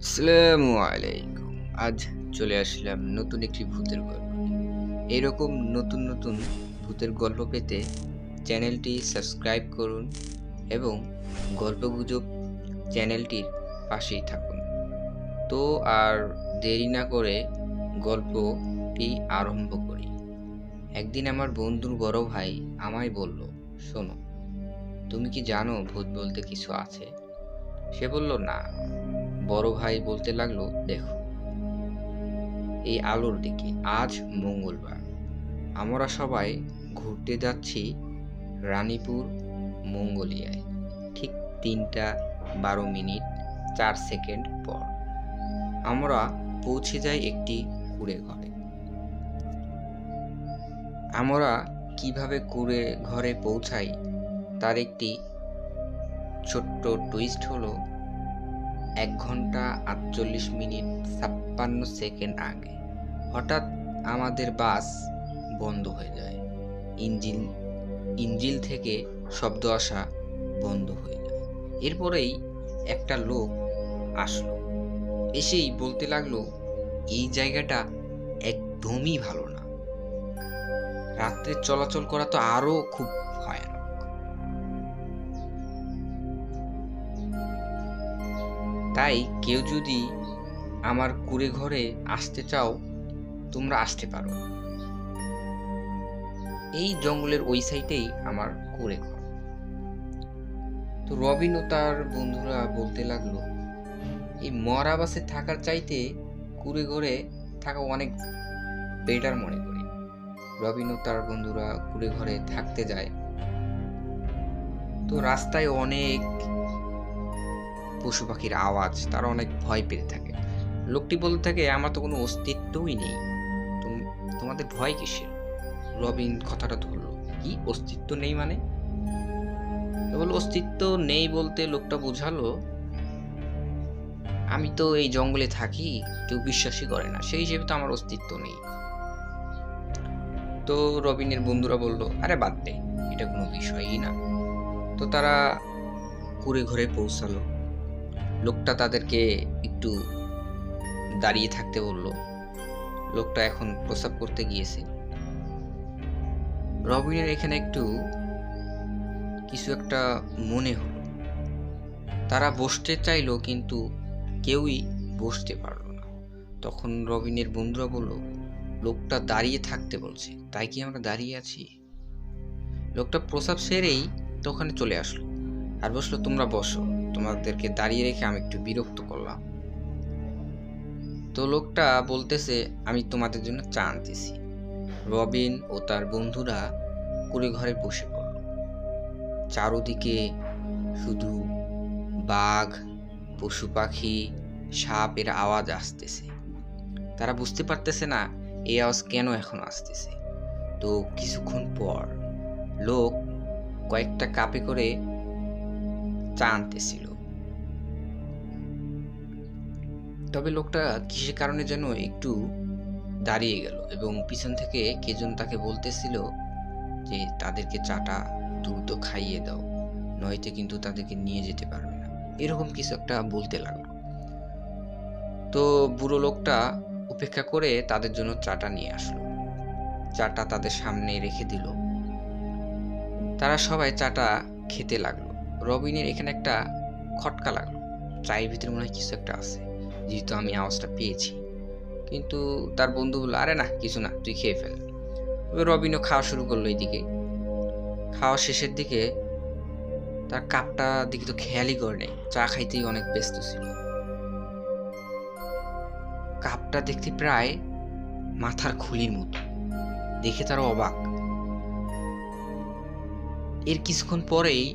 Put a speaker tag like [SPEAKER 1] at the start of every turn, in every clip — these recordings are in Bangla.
[SPEAKER 1] আসসালামু আলাইকুম। আজ চলে আসলাম নতুন একটি ভূতের গল্প। এরকম নতুন নতুন ভূতের গল্প পেতে চ্যানেলটি সাবস্ক্রাইব করুন এবং গল্পগুজব চ্যানেলটির পাশেই থাকুন। তো আর দেরি না করে গল্পটি আরম্ভ করি। একদিন আমার বন্ধুর বড় ভাই আমায় বলল, শোনো, তুমি কি জানো ভূত বলতে কিছু আছে? সে বলল, না। বড় ভাই বলতে লাগল, দেখো, এই আলোর দিকে আজ মঙ্গলবার। আমরা সবাই ঘুরতে যাচ্ছি রানীপুর মঙ্গলিয়ায়। ঠিক তিনটা বারো মিনিট চার সেকেন্ড পর। আমরা পৌঁছে যাই একটি কুড়ে ঘরে। আমরা কীভাবে কুড়ে ঘরে পৌঁছাই তার একটি ছোট্ট টুইস্ট হলো এক ঘণ্টা আটচল্লিশ মিনিট ছাপ্পান্ন সেকেন্ড আগে। হঠাৎ আমাদের বাস বন্ধ হয়ে যায়। ইঞ্জিন, ইঞ্জিল থেকে শব্দ আসা বন্ধ হয়ে যায়। এরপরেই একটা লোক আসলো। এসেই বলতে লাগল, এই জায়গাটা একদমই ভালো না। রাত্রে চলাচল করা তো আরও খুব তাই কেউ যদি আমার কুড়ে ঘরে আসতে চাও, তোমরা আসতে পারো। এই জঙ্গলের ওই সাইডেই আমার কুড়ে ঘর। তো রবিন ও তার বন্ধুরা বলতে লাগল, এই মরা বাসে থাকার চাইতে কুড়ে ঘরে থাকা অনেক বেটার মনে করি। রবিন ও তার বন্ধুরা কুড়ে ঘরে থাকতে যায়। তো রাস্তায় অনেক পশু পাখির আওয়াজ, তারা অনেক ভয় পেতে থাকে। লোকটি বলতে থাকে, আমার তো কোনো অস্তিত্বই নেই। তোমাদের ভয় কিসের? রবিন কথাটা ধরলো, কি? অস্তিত্ব নেই মানে? তো বলল, অস্তিত্ব নেই বলতে লোকটা বোঝালো, আমি তো এই জঙ্গলে থাকি, কেউ বিশ্বাসই করে না। সেই হিসেবে তো আমার অস্তিত্ব নেই। তো রবিনের বন্ধুরা বলল, আরে বাদ দে, এটা কোনো বিষয়ই না। তো তারা কুড়ে ঘুরে পৌঁছালো। লোকটা তাদেরকে একটু দাঁড়িয়ে থাকতে বলল, লোকটা এখন প্রসাব করতে গিয়েছে। রবিনের এখানে একটু কিছু একটা মনে হলো। তারা বসতে চাইলো, কিন্তু কেউই বসতে পারল না। তখন রবিনের বন্ধুরা বলল, লোকটা দাঁড়িয়ে থাকতে বলছে, তাই কি আমরা দাঁড়িয়ে আছি? লোকটা প্রসাব সেরেই তো ওখানে চলে আসলো আর বসল, তোমরা বসো। তোমাদেরকে দাঁড়িয়ে রেখে আমি একটু বিরক্ত করলাম। তো লোকটা বলতেছে, আমি তোমাদের জন্য চা আনতেছি। রবিন ও তার বন্ধুরা কুড়ে ঘরে বসে পড়ল। চারোদিকে শুধু বাঘ, পশু পাখি, সাপের আওয়াজ আসতেছে। তারা বুঝতে পারতেছে না, এই আওয়াজ কেন এখন আসতেছে। তো কিছুক্ষণ পর লোক কয়েকটা কাপে করে চা তবে লোকটা কিসের কারণে যেন একটু দাঁড়িয়ে গেল এবং পিছন থেকে কে যেন তাকে বলতেছিল যে, তাদেরকে চাটা দ্রুত খাইয়ে দাও, নয়তো কিন্তু তাদেরকে নিয়ে যেতে পারবে না। এরকম কিছু একটা বলতে লাগল। তো বুড়ো লোকটা উপেক্ষা করে তাদের জন্য চাটা নিয়ে আসলো। চাটা তাদের সামনে রেখে দিল। তারা সবাই চাটা খেতে লাগল। রবিনের এখানে একটা খটকা লাগল। চায়ের ভিতরে মনে হয় কিছু একটা আছে। যেহেতু আমি আওয়াজটা পেয়েছি। কিন্তু তার বন্ধু বলল, আরে না, কিছু না, তুই খেয়ে ফেল। রবিনও খাওয়া শুরু করল এইদিকে খাওয়া শেষের দিকে তার কাপটা দিকে তো খেয়ালই করে নেই। চা খাইতেই অনেক ব্যস্ত ছিল। কাপটা দেখতে প্রায় মাথার খুলির মতো। দেখে তার অবাক। এর কিছুক্ষণ পরেই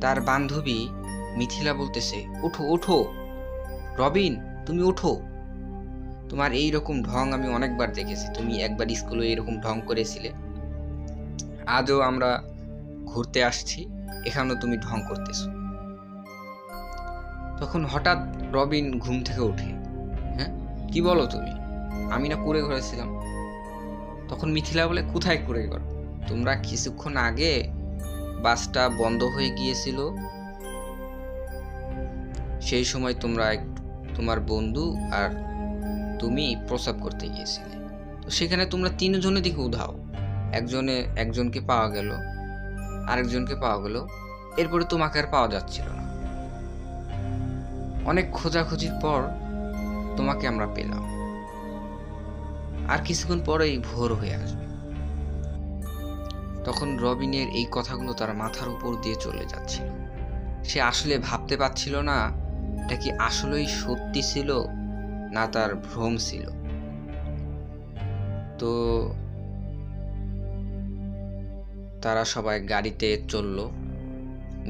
[SPEAKER 1] তার বান্ধবী মিথিলা বলতেছে, ওঠো ওঠো। রবিন, তুমি ওঠো। তোমার এই রকম ঢং আমি অনেকবার দেখেছি। তুমি একবার স্কুলে এরকম ঢং করেছিলে। আজও আমরা ঘুরতে আসছি। এখানেও তুমি ঢং করতেছো। তখন হঠাৎ রবিন ঘুম থেকে ওঠে। হ্যাঁ? কি বলো তুমি? আমি না কুড়ে ঘরে ছিলাম তখন মিথিলা বলে, কোথায় কুড়ে ঘর? তোমরা কিছুক্ষণ আগে বাসটা বন্ধ হয়ে গিয়েছিল। সেই সময় তোমরা এক- তোমার বন্ধু আর তুমি প্রস্রাব করতে গিয়েছিলে। তো সেখানে তোমরা তিনজনের দিকে উধাও। একজনে, একজনকে পাওয়া গেল, আরেকজনকে পাওয়া গেল। এরপরে তোমাকে আর পাওয়া যাচ্ছিল না। অনেক খোঁজাখুঁজির পর তোমাকে আমরা পেলাম। আর কিছুক্ষণ পরেই ভোর হয়ে আসবে। তখন রবিনের এই কথাগুলো তার মাথার উপর দিয়ে চলে যাচ্ছিল। সে আসলে ভাবতে পারছিল না, এটা কি আসলেই সত্যি ছিল না তার ভ্রম ছিল। তো তারা সবাই গাড়িতে চলল।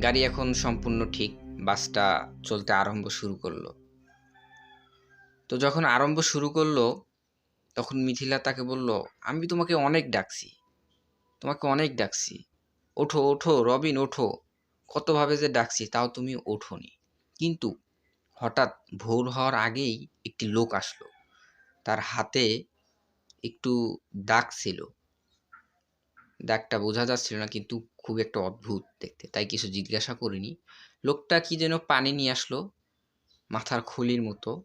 [SPEAKER 1] গাড়ি এখন সম্পূর্ণ ঠিক, বাসটা চলতে আরম্ভ শুরু করল। তো যখন আরম্ভ শুরু করল, তখন মিথিলা তাকে বলল, আমি তোমাকে অনেক ডাকছি। তোমাকে অনেক ডাকছি। ওঠো ওঠো, রবিন, ওঠো। কতভাবে যে ডাকছি তাও তুমি ওঠোনি। কিন্তু হঠাৎ ভোর হওয়ার আগেই একটি লোক আসলো। তার হাতে একটু দাগ ছিল। দাগটা বোঝা যাচ্ছিল না, কিন্তু খুব একটা অদ্ভুত দেখতে। তাই কিছু জিজ্ঞাসা করিনি। লোকটা কি যেন পানি নিয়ে আসলো, মাথার খুলির মতো।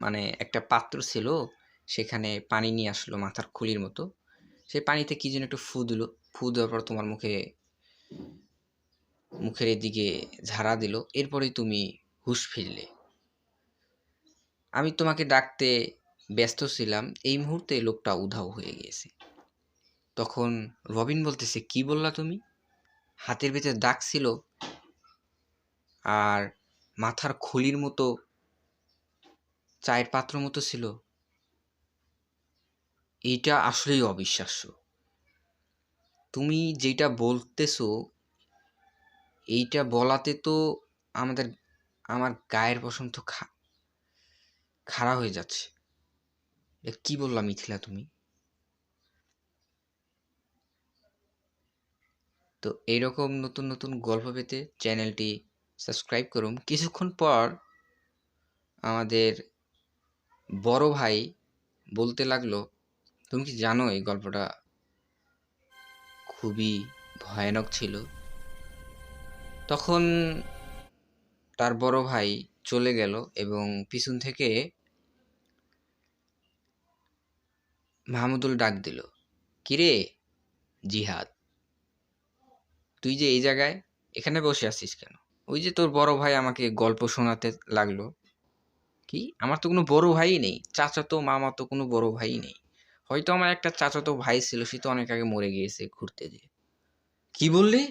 [SPEAKER 1] মানে একটা পাত্র ছিল, সেখানে পানি নিয়ে আসলো মাথার খুলির মতো। সেই পানিতে কি যেন একটু ফু দিল। ফু দেওয়ার পর তোমার মুখে, মুখের এদিকে ঝাড়া দিল। এরপরেই তুমি হুঁশ ফিরলে। আমি তোমাকে ডাকতে ব্যস্ত ছিলাম। এই মুহূর্তে লোকটা উধাও হয়ে গিয়েছে। তখন রবিন বলতেছে, কি বললা তুমি? হাতের ভিতরে দাগ ছিল আর মাথার খুলির মতো, চায়ের পাত্র মতো ছিল। এইটা আসলেই অবিশ্বাস্য। তুমি যেটা বলতেছো, এইটা বলাতে তো আমাদের, আমার গায়ের পশম তো খা, খাড়া হয়ে যাচ্ছে। এ কি বললাম মিথিলা তুমি? তো এইরকম নতুন নতুন গল্প পেতে চ্যানেলটি সাবস্ক্রাইব করুন। কিছুক্ষণ পর আমাদের বড় ভাই বলতে লাগল তুমি কি জানো এই গল্পটা খুবই ভয়ানক ছিল? তখন তার বড় ভাই চলে গেল এবং পিছন থেকে মাহমুদুল ডাক দিল, কিরে জিহাদ, তুই যে এই জায়গায়, এখানে বসে আছিস কেন? ওই যে তোর বড় ভাই আমাকে গল্প শোনাতে লাগল। কি? আমার তো কোনো বড় ভাই নেই চাচা তো মামা তো কোনো বড় ভাই নেই। হয়তো আমার একটা চাচাতো ভাই ছিল, সে তো অনেক আগে মরে গিয়েছে ঘুরতে গিয়ে কি বললি?